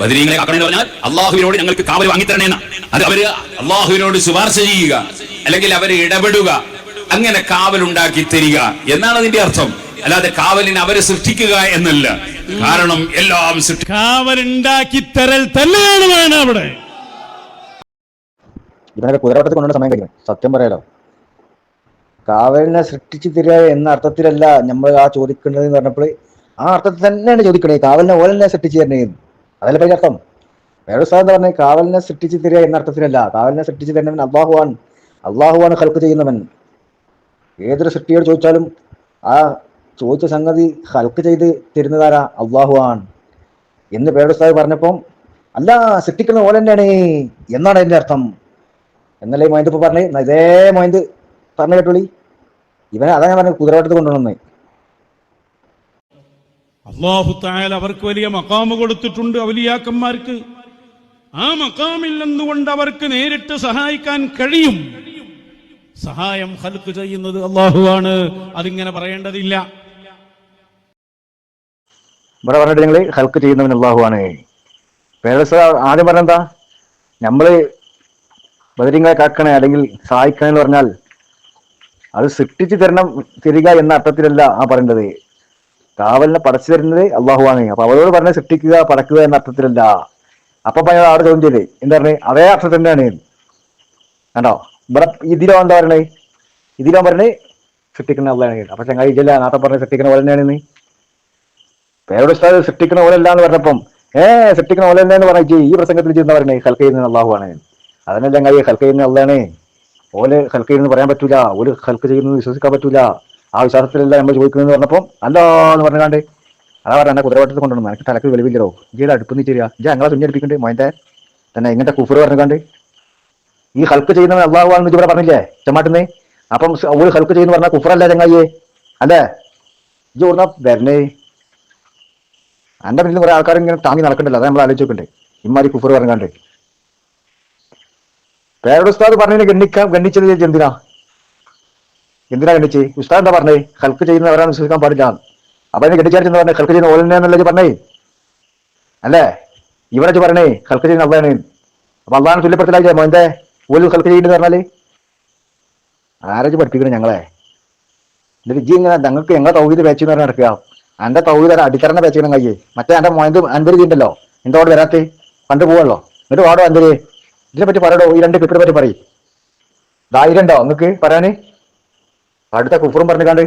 ബദരീങ്ങളെ കാക്കണമെന്ന് പറഞ്ഞാൽ അള്ളാഹുവിനോട് ഞങ്ങൾക്ക് കാവൽ വാങ്ങിത്തരണേന്ന അത് അവർ അള്ളാഹുവിനോട് ശുപാർശ ചെയ്യുക അല്ലെങ്കിൽ അവർ ഇടപെടുക അങ്ങനെ കാവൽ ഉണ്ടാക്കി തരിക എന്നാണ് അതിന്റെ അർത്ഥം. അല്ലാതെ കാവലിനെ അവരെ സൃഷ്ടിക്കുക എന്നല്ല. കാരണം എല്ലാം സൃഷ്ടി കാവലുണ്ടാക്കി തരൽ തന്നെയാണ് വേണം അവിടെ. ഇവനൊക്കെ കുതിരവട്ടത്തിൽ കൊണ്ടുവന്ന സമയം കഴിക്കണം സത്യം പറയാലോ. കാവലിനെ സൃഷ്ടിച്ചു തരിക എന്ന അർത്ഥത്തിലല്ല നമ്മൾ ആ ചോദിക്കുന്നത് എന്ന് പറഞ്ഞപ്പോൾ ആ അർത്ഥത്തിൽ തന്നെയാണ് ചോദിക്കണേ. കാവലിനെ ഓലെന്നെ സൃഷ്ടിച്ചു തരണേ അതല്ല പേര് അർത്ഥം വേറൊരു സ്ഥലം എന്ന് പറഞ്ഞാൽ കാവലിനെ സൃഷ്ടിച്ച് തരിക എന്ന അർത്ഥത്തിലല്ല. കാവലിനെ സൃഷ്ടിച്ച് തരുന്നവൻ അള്ളാഹുവാൻ അള്ളാഹുവാണ് ഹൽക്ക് ചെയ്യുന്നവൻ. ഏതൊരു സൃഷ്ടിയോട് ചോദിച്ചാലും ആ ചോദിച്ച സംഗതി ഹൽക്ക് ചെയ്ത് തരുന്നതാരാ? അള്ളാഹുവാൻ എന്ന് പേടുസ്താദ് പറഞ്ഞപ്പം അല്ല സൃഷ്ടിക്കുന്ന പോലെ തന്നെയാണ്. എന്നാണ് അതിന്റെ അർത്ഥം? എന്നല്ലേ മൈൻഡ് ഇപ്പൊ പറഞ്ഞേ? ഇതേ മൈൻഡ് പറഞ്ഞു കേട്ടോളി. ഇവനെ അതാ ഞാൻ പറഞ്ഞത് കുതിരവട്ടത്ത് കൊണ്ടുവന്നേ അള്ളാഹു തായാൽ അവർക്ക് വലിയ മക്കാമ് കൊടുത്തിട്ടുണ്ട് അവലിയാക്കന്മാർക്ക് ആ മക്കാമില്ലെന്നുകൊണ്ട് അവർക്ക് നേരിട്ട് സഹായിക്കാൻ കഴിയും. സഹായം ഹൽക്ക് ചെയ്യുന്നത് അള്ളാഹുവാണ് അതിങ്ങനെ പറയേണ്ടതില്ല. ഇവിടെ പറഞ്ഞിട്ട് നിങ്ങൾ ഹൽക്ക് ചെയ്യുന്നവൻ അള്ളാഹുവാണ് പേരസ് ആദ്യം പറഞ്ഞെന്താ നമ്മൾ ബദരിങ്ങളെ കാക്കണേ അല്ലെങ്കിൽ സഹായിക്കണേ എന്ന് പറഞ്ഞാൽ അത് സൃഷ്ടിച്ചു തരണം തിരിക എന്ന അർത്ഥത്തിലല്ല ആ പറയേണ്ടത്. കാവലിനെ പടച്ചു തരുന്നത് അള്ളാഹുവാണ്. അപ്പൊ അവരോട് പറഞ്ഞ സൃഷ്ടിക്കുക പടക്കുക എന്ന അർത്ഥത്തിലല്ല. അപ്പൊ പറഞ്ഞത് ആട് ചോദ്യം ചെയ്തേ. എന്താ പറഞ്ഞേ? അതേ അർത്ഥത്തിൽ തന്നെയാണ്. കണ്ടോ? ഇവിടെ ഇതിലോ എന്താ പറയണേ? ഇതിലോ പറഞ്ഞേ സൃഷ്ടിക്കുന്ന അള്ളാഹാണ് അപ്പൊ ചങ്ങായി ഇല്ല നാട്ടെ പറഞ്ഞ സൃഷ്ടിക്കുന്ന പോലെ തന്നെയാണ് പേരോട് ഉസ്താദ് സൃഷ്ടിക്കുന്ന പോലെ അല്ല എന്ന് പറഞ്ഞപ്പം ഏ സൃഷ്ടിക്കുന്ന പോലെ തന്നെ എന്ന് പറഞ്ഞു ഈ പ്രസംഗത്തിൽ ചെയ്യുന്ന പറഞ്ഞേ ഹൽക്ക ചെയ്യുന്ന അള്ളാഹുവാണ്. അതിനല്ല ചങ്ങായി ഹൽക്ക ചെയ്യുന്ന അള്ളാണ് ഓൽ ഹൽക്ക ചെയ്യുന്നത് പറയാൻ പറ്റൂല. ഒരു ഹൽക്ക ചെയ്യുന്നത് വിശ്വസിക്കാൻ പറ്റൂല. ആ വിശ്വാസത്തിലല്ല നമ്മൾ ചോദിക്കുന്നത് പറഞ്ഞപ്പോൾ അല്ലോ എന്ന് പറഞ്ഞാണ്ട് അതാ പറഞ്ഞ കുതിരവട്ടത്തിൽ കൊണ്ടുവന്നു. എനിക്ക് തലക്ക് വെളിവില്ലോ ഇജിയുടെ അടുപ്പ് നീ തരിക ഇജ ഞങ്ങളെ തുഞ്ഞടിപ്പിക്കണ്ടേ മോന്റെ തന്നെ ഇങ്ങനത്തെ കുഫർ പറഞ്ഞുകൊണ്ട്. ഈ ഹൽക്ക് ചെയ്യുന്നവൻ അള്ളാഹുവാണെന്ന് ഇവിടെ പറഞ്ഞില്ലേ? ചെമ്മാട്ടുന്നേ? അപ്പം ഒരു ഹൽക്ക് ചെയ്യുന്ന പറഞ്ഞാൽ കുഫറല്ലേ ചങ്ങായിയെ? അല്ലേ? ഇജ് ഓർന്നാ വരണേ. എന്റെ പിന്നിൽ കുറെ ആൾക്കാർ ഇങ്ങനെ താങ്ങി നടക്കണ്ടല്ലോ. അത് നമ്മൾ ആലോചിച്ച് നോക്കണ്ടേ. ഇമ്മാരി കുഫർ പറഞ്ഞാണ്ട് പേരുടെ ഉസ്താദ് പറഞ്ഞതിനെ ഗണ്ണിക്കാം ഗണ്ണിച്ചത് എന്തിനാ? എന്തിനാ കണ്ടിച്ച് ഉസ്താദ് എന്താ പറഞ്ഞേ? ഹൽക്ക് ചെയ്യുന്നവരാണ് വിശ്വസിക്കാൻ പാടില്ല. അപ്പൊ അതിനെ കെട്ടിച്ചാരിച്ചെന്ന് പറഞ്ഞേ? ഹൽക്ക് ചെയ്യുന്ന ഓലെന്നല്ലേ പറഞ്ഞേ? അല്ലേ? ഇജ്ജ് പറഞ്ഞേ ഹൽക്ക് ചെയ്യുന്ന അള്ളാണ് അപ്പൊ അള്ളാഹാണ് തുല്യപ്പെടുത്തലായി മോന്റെ ഓൽ ഹൽക്ക് ചെയ്യുന്നത് പറഞ്ഞാൽ? ആരാജ് പഠിപ്പിക്കണേ ഞങ്ങളെ? എന്നിട്ട് ജി ഇങ്ങനെ ഞങ്ങൾക്ക് ഞങ്ങളെ തൗഹീദ് പേച്ചെന്ന് പറഞ്ഞ് നടക്കുക. എന്റെ തൗഹീദ് അടിത്തറന്നെ പേച്ചിക്കണം കയ്യേ മറ്റേ എന്റെ മോയന്ത് അൻപത് ചെയ്യണ്ടല്ലോ എന്റെ അവിടെ വരാത്തെ? കണ്ടു പോവല്ലോ എന്നിട്ട് വാടോ അൻപത് ഇതിനെ പറ്റി പറയടോ ഈ രണ്ട് പിപ്പിനെ പറ്റി പറയും. ധൈര്യം ഉണ്ടോ നിങ്ങൾക്ക് പറയാന്? അടുത്ത കുഫറും പറഞ്ഞു കണ്ട്